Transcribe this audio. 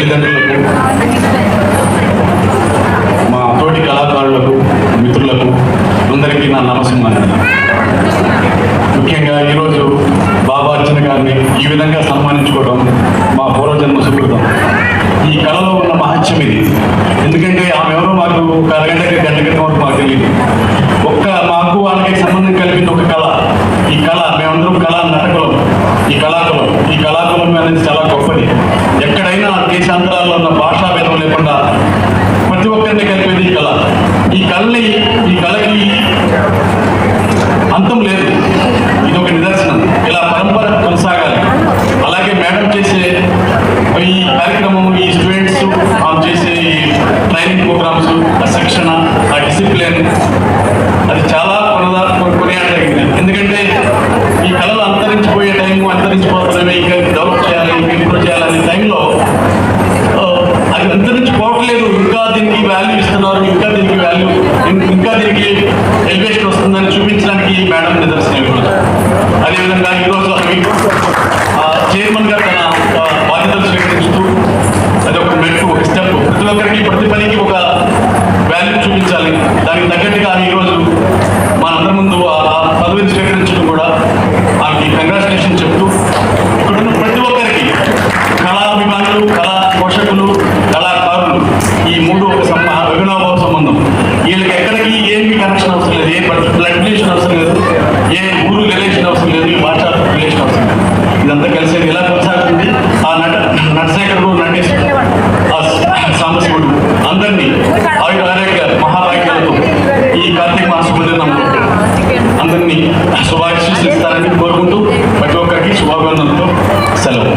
తల్లిదండ్రులకు మా తోటి కళాకారులకు మిత్రులకు అందరికీ నా నమస్కారం ముఖ్యంగా ఈరోజు బాబా అర్జున గారిని ఈ విధంగా సన్మానించుకోవడం మా పూర్వజన్మ సుకృతం. ఈ కళలో ఉన్న మహత్యం ఇది. ఎందుకంటే ఆమె ఎవరో మాకు ఒక అరగంట గంట క్రితం వరకు మాకు తెలియదు. ఒక్క మాకు వాళ్ళకి సంబంధం కలిపిన ఒక కళ. ఈ కళ మేమందరం కళా నటకులం. ఈ కళాకులం ఈ కళాకులం అనేది చాలా గొప్పది. ఎక్కడైనా దేశాంతరాల్లో ఉన్న భాషా భేదం లేకుండా ప్రతి ఒక్కరిని కలిపేది ఈ కళ. ఈ కళని ఈ కళకి అంతం లేదు. ఇది ఒక నిదర్శనం. ఇలా పరంపర కొనసాగాలి. అలాగే మేడం చేసే ఈ కార్యక్రమం ఈ స్టూడెంట్స్ చేసే ఈ ట్రైనింగ్ ప్రోగ్రామ్స్ ఆ శిక్షణ ఆ డిసిప్లిన్ అది చాలా కొనదా కొనియాడగలిగింది ఎందుకంటే ఈ కళలు అంతరించిపోయే టైం అంతరించిపోతున్నాయి ఇంకా డెవలప్ చేయాలి ఇంకా ఇంప్రూవ్ చేయాలనే టైంలో ఆ, అది అంతరించిపోవట్లేదు ఇంకా దీనికి వాల్యూ ఇస్తున్నారు ఇంకా దీనికి వాల్యూ ఇంకా దీనికి ఎలివేషన్ వస్తుందని చూపించడానికి ఈ మేడం నిదర్శనం ఈరోజు అదేవిధంగా ఈరోజు చైర్మన్ గారు తన ఆ, బాధ్యతలు స్వీకరిస్తూ అది ఒక మెట్టు ఒక స్టెప్ ప్రతి ఒక్కరికి ప్రతి పనికి ఒక వాల్యూ చూపించాలి దానికి తగ్గట్టుగా ఈరోజు మనందరి ముందు ఆ ఆ పదవిని స్వీకరించడం కూడా ఆమెకి కంగ్రాచులేషన్ చెప్తూ ఇక్కడ ఉన్న ప్రతి ఒక్కరికి కళాభిమానులు కళా పోషకులు కళాకారులు ఈ మూడు ఒక సంబ అభినవ సంబంధం. వీళ్ళకి ఎక్కడికి ఏమి కనెక్షన్ అవసరం లేదు ఏ బ్లడ్ రిలేషన్ అవసరం లేదు ఏ ఊరు రిలేషన్ అవసరం లేదు ఏ భాష రిలేషన్ అవసరం లేదు. ఇదంతా కలిసేది ఎలా కొనసాగుతుంది? ఆ నట నటశేఖరుడు నటేష్ ఆ సాంబశివుడు. అందరినీ ఆయుధ ఆరోగ్య మహాభాగ్యాలతో ఈ కార్తీక మాస పొందినందుకు అందరినీ శుభాశీస్సులు ఇస్తారని కోరుకుంటూ ప్రతి ఒక్కరికి శుభాభివందనతో సెలవు.